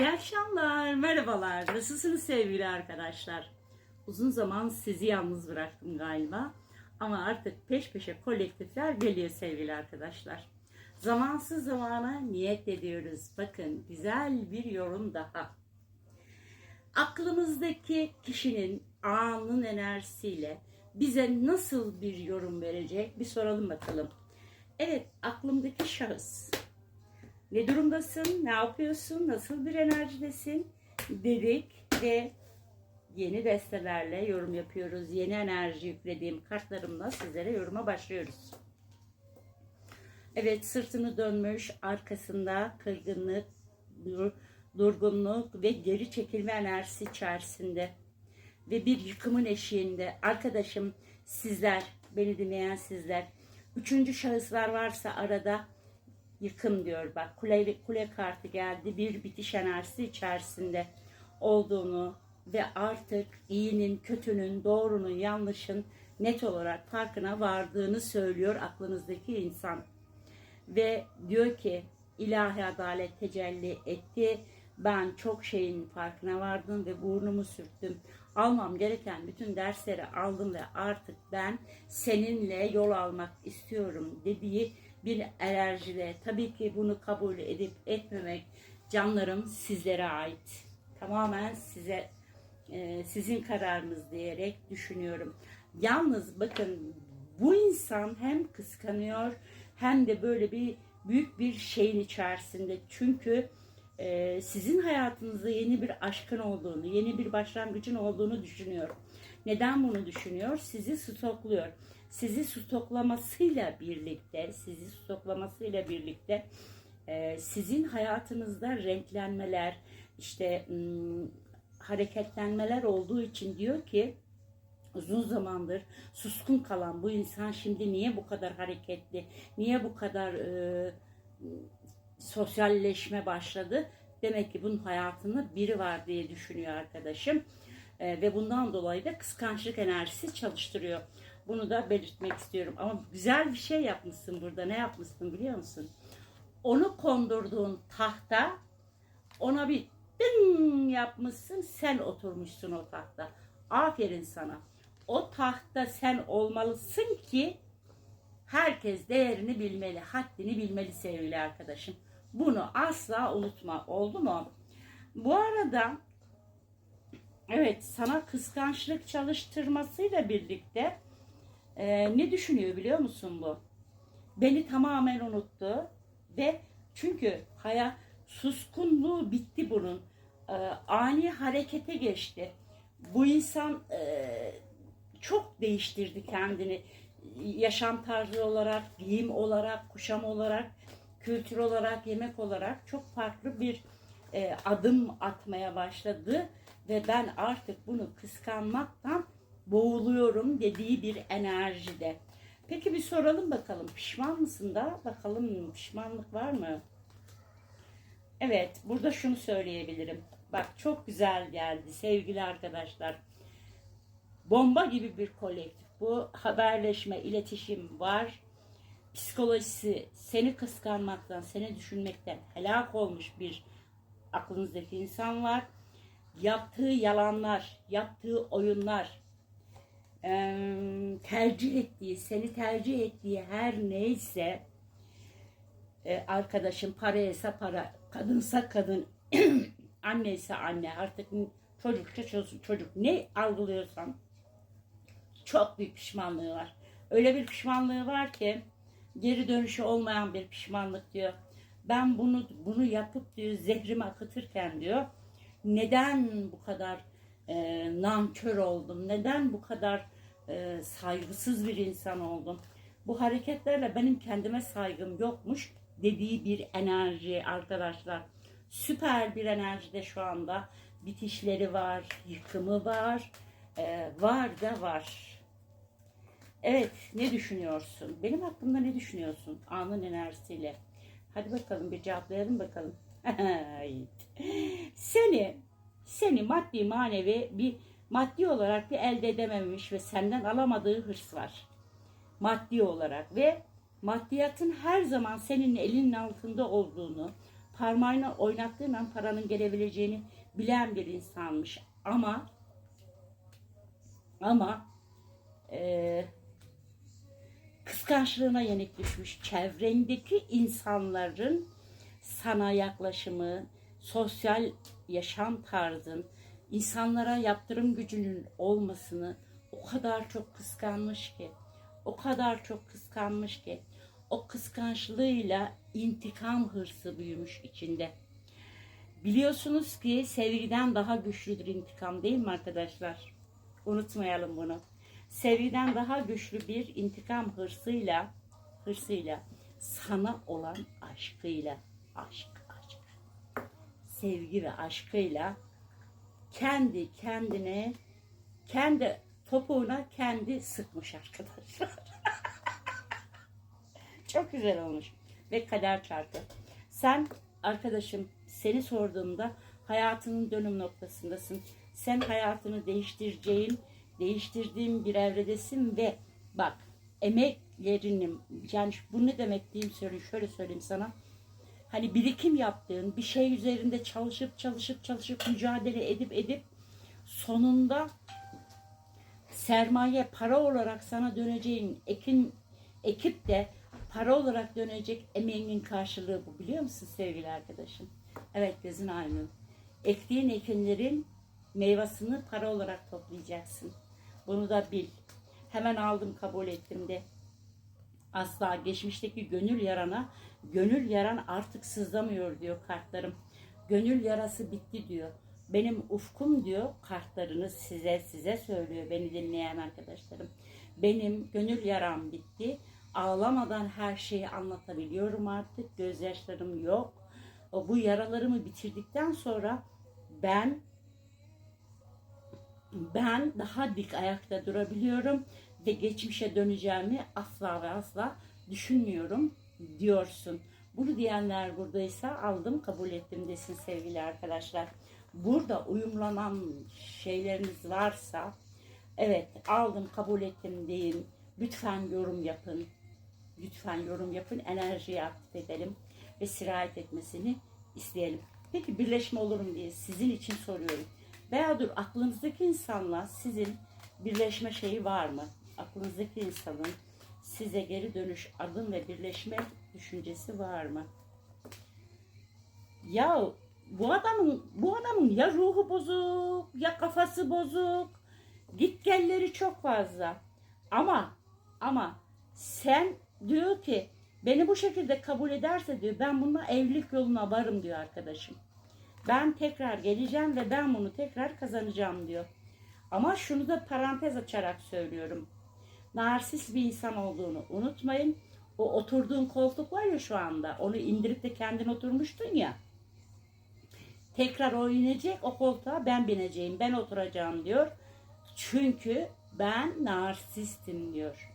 İyi akşamlar, merhabalar. Nasılsınız sevgili arkadaşlar? Uzun zaman sizi yalnız bıraktım galiba. Ama artık peş peşe kolektifler geliyor sevgili arkadaşlar. Zamansız zamana niyet ediyoruz. Bakın güzel bir yorum daha. Aklımızdaki kişinin anın enerjisiyle bize nasıl bir yorum verecek bir soralım bakalım. Evet, aklımdaki şahıs ne durumdasın, ne yapıyorsun, nasıl bir enerjidesin dedik ve yeni destelerle yorum yapıyoruz. Yeni enerji yüklediğim kartlarımla sizlere yoruma başlıyoruz. Evet sırtını dönmüş, arkasında kırgınlık, dur- durgunluk ve geri çekilme enerjisi içerisinde ve bir yıkımın eşiğinde. Arkadaşım sizler, beni dinleyen sizler, üçüncü şahıslar varsa arada yıkım diyor. Bak kule, kule kartı geldi. Bir bitiş enerjisi içerisinde olduğunu ve artık iyinin kötünün doğrunun yanlışın net olarak farkına vardığını söylüyor aklınızdaki insan. Ve diyor ki ilahi adalet tecelli etti. Ben çok şeyin farkına vardım ve burnumu sürttüm. Almam gereken bütün dersleri aldım ve artık ben seninle yol almak istiyorum. dediği bir enerjide tabii ki bunu kabul edip etmemek canlarım sizlere ait. Tamamen size e, sizin kararınız diyerek düşünüyorum. Yalnız bakın bu insan hem kıskanıyor hem de böyle bir büyük bir şeyin içerisinde. Çünkü e, sizin hayatınızda yeni bir aşkın olduğunu, yeni bir başlangıcın olduğunu düşünüyor. Neden bunu düşünüyor? Sizi stokluyor sizi stoklamasıyla birlikte, sizi stoklamasıyla birlikte e, sizin hayatınızda renklenmeler, işte hareketlenmeler olduğu için diyor ki uzun zamandır suskun kalan bu insan şimdi niye bu kadar hareketli, niye bu kadar e, sosyalleşme başladı? Demek ki bunun hayatında biri var diye düşünüyor arkadaşım. E, ve bundan dolayı da kıskançlık enerjisi çalıştırıyor. Bunu da belirtmek istiyorum. Ama güzel bir şey yapmışsın burada. Ne yapmışsın biliyor musun? Onu kondurduğun tahta ona bir dın yapmışsın. Sen oturmuşsun o tahta. Aferin sana. O tahta sen olmalısın ki herkes değerini bilmeli, haddini bilmeli sevgili arkadaşım. Bunu asla unutma. Oldu mu? Bu arada evet sana kıskançlık çalıştırmasıyla birlikte ee, ne düşünüyor biliyor musun bu? Beni tamamen unuttu ve çünkü haya suskunluğu bitti bunun. Ee, ani harekete geçti. Bu insan e, çok değiştirdi kendini. Yaşam tarzı olarak, giyim olarak, kuşam olarak, kültür olarak, yemek olarak çok farklı bir e, adım atmaya başladı ve ben artık bunu kıskanmaktan boğuluyorum dediği bir enerjide. Peki bir soralım bakalım pişman mısın da bakalım pişmanlık var mı? Evet burada şunu söyleyebilirim. Bak çok güzel geldi sevgili arkadaşlar. Bomba gibi bir kolektif. Bu haberleşme, iletişim var. Psikolojisi seni kıskanmaktan, seni düşünmekten helak olmuş bir aklınızdaki insan var. Yaptığı yalanlar, yaptığı oyunlar, tercih ettiği, seni tercih ettiği her neyse e, arkadaşın paraysa para, kadınsa kadın, anneyse anne artık çocukça çocuk, çocuk ne algılıyorsan çok büyük pişmanlığı var. Öyle bir pişmanlığı var ki geri dönüşü olmayan bir pişmanlık diyor. Ben bunu bunu yapıp diyor zehrimi akıtırken diyor neden bu kadar e, nankör oldum? Neden bu kadar e, saygısız bir insan oldum? Bu hareketlerle benim kendime saygım yokmuş dediği bir enerji arkadaşlar. Süper bir enerjide şu anda bitişleri var, yıkımı var, e, var da var. Evet, ne düşünüyorsun? Benim hakkımda ne düşünüyorsun? Anın enerjisiyle. Hadi bakalım bir cevaplayalım bakalım. Seni seni maddi manevi bir maddi olarak bir elde edememiş ve senden alamadığı hırs var. Maddi olarak ve maddiyatın her zaman senin elinin altında olduğunu, parmağını oynattığın an paranın gelebileceğini bilen bir insanmış. Ama ama eee kıskançlığına yenik düşmüş. Çevrendeki insanların sana yaklaşımı, sosyal yaşam tarzın, insanlara yaptırım gücünün olmasını o kadar çok kıskanmış ki, o kadar çok kıskanmış ki, o kıskançlığıyla intikam hırsı büyümüş içinde. Biliyorsunuz ki sevgiden daha güçlüdür intikam değil mi arkadaşlar? Unutmayalım bunu. Sevgiden daha güçlü bir intikam hırsıyla, hırsıyla, sana olan aşkıyla, aşk, sevgi ve aşkıyla kendi kendine, kendi topuğuna kendi sıkmış arkadaşlar. Çok güzel olmuş. Ve kader çarpı. Sen arkadaşım seni sorduğumda hayatının dönüm noktasındasın. Sen hayatını değiştireceğin, değiştirdiğin bir evredesin ve bak emeklerinin yani bu ne demek diyeyim söyleyeyim şöyle söyleyeyim sana. Hani birikim yaptığın bir şey üzerinde çalışıp çalışıp çalışıp mücadele edip edip sonunda sermaye para olarak sana döneceğin ekin ekip de para olarak dönecek emeğinin karşılığı bu biliyor musun sevgili arkadaşım? Evet gözün aydın. Ektiğin ekinlerin meyvasını para olarak toplayacaksın. Bunu da bil. Hemen aldım kabul ettim de. Asla geçmişteki gönül yarana, gönül yaran artık sızlamıyor diyor kartlarım. Gönül yarası bitti diyor. Benim ufkum diyor kartlarını size size söylüyor beni dinleyen arkadaşlarım. Benim gönül yaram bitti. Ağlamadan her şeyi anlatabiliyorum artık. Gözyaşlarım yok. Bu yaralarımı bitirdikten sonra ben ben daha dik ayakta durabiliyorum ve geçmişe döneceğimi asla ve asla düşünmüyorum diyorsun. Bunu diyenler buradaysa aldım kabul ettim desin sevgili arkadaşlar. Burada uyumlanan şeyleriniz varsa evet aldım kabul ettim deyin. Lütfen yorum yapın. Lütfen yorum yapın. Enerjiyi aktif edelim ve sirayet etmesini isteyelim. Peki birleşme olur mu diye sizin için soruyorum. Veya dur aklınızdaki insanla sizin birleşme şeyi var mı? Aklınızdaki insanın size geri dönüş adım ve birleşme düşüncesi var mı? Ya bu adamın bu adamın ya ruhu bozuk ya kafası bozuk. Gitgelleri çok fazla. Ama ama sen diyor ki beni bu şekilde kabul ederse diyor ben bununla evlilik yoluna varım diyor arkadaşım. Ben tekrar geleceğim ve ben bunu tekrar kazanacağım diyor. Ama şunu da parantez açarak söylüyorum. Narsist bir insan olduğunu unutmayın. O oturduğun koltuk var ya şu anda. Onu indirip de kendin oturmuştun ya. Tekrar o inecek o koltuğa ben bineceğim. Ben oturacağım diyor. Çünkü ben narsistim diyor.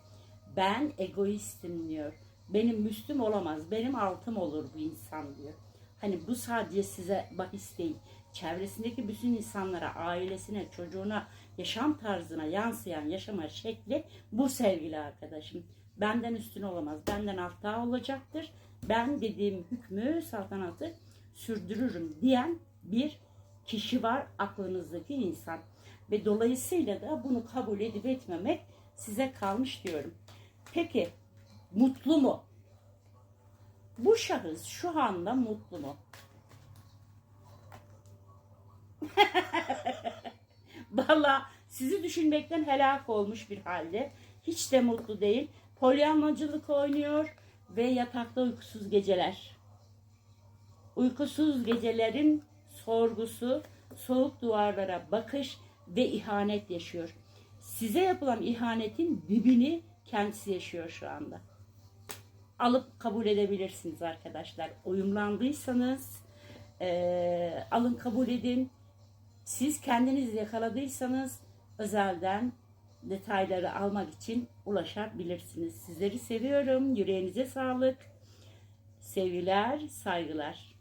Ben egoistim diyor. Benim müslüm olamaz. Benim altım olur bu insan diyor. Hani bu sadece size bahis değil. Çevresindeki bütün insanlara, ailesine, çocuğuna, yaşam tarzına yansıyan yaşama şekli bu sevgili arkadaşım. Benden üstün olamaz. Benden altta olacaktır. Ben dediğim hükmü, saltanatı sürdürürüm diyen bir kişi var aklınızdaki insan. Ve dolayısıyla da bunu kabul edip etmemek size kalmış diyorum. Peki mutlu mu? Bu şahıs şu anda mutlu mu? Valla sizi düşünmekten helak olmuş bir halde. Hiç de mutlu değil. Polyanlacılık oynuyor ve yatakta uykusuz geceler. Uykusuz gecelerin sorgusu, soğuk duvarlara bakış ve ihanet yaşıyor. Size yapılan ihanetin dibini kendisi yaşıyor şu anda alıp kabul edebilirsiniz arkadaşlar. Uyumlandıysanız e, alın kabul edin. Siz kendiniz yakaladıysanız özelden detayları almak için ulaşabilirsiniz. Sizleri seviyorum. Yüreğinize sağlık. Sevgiler, saygılar.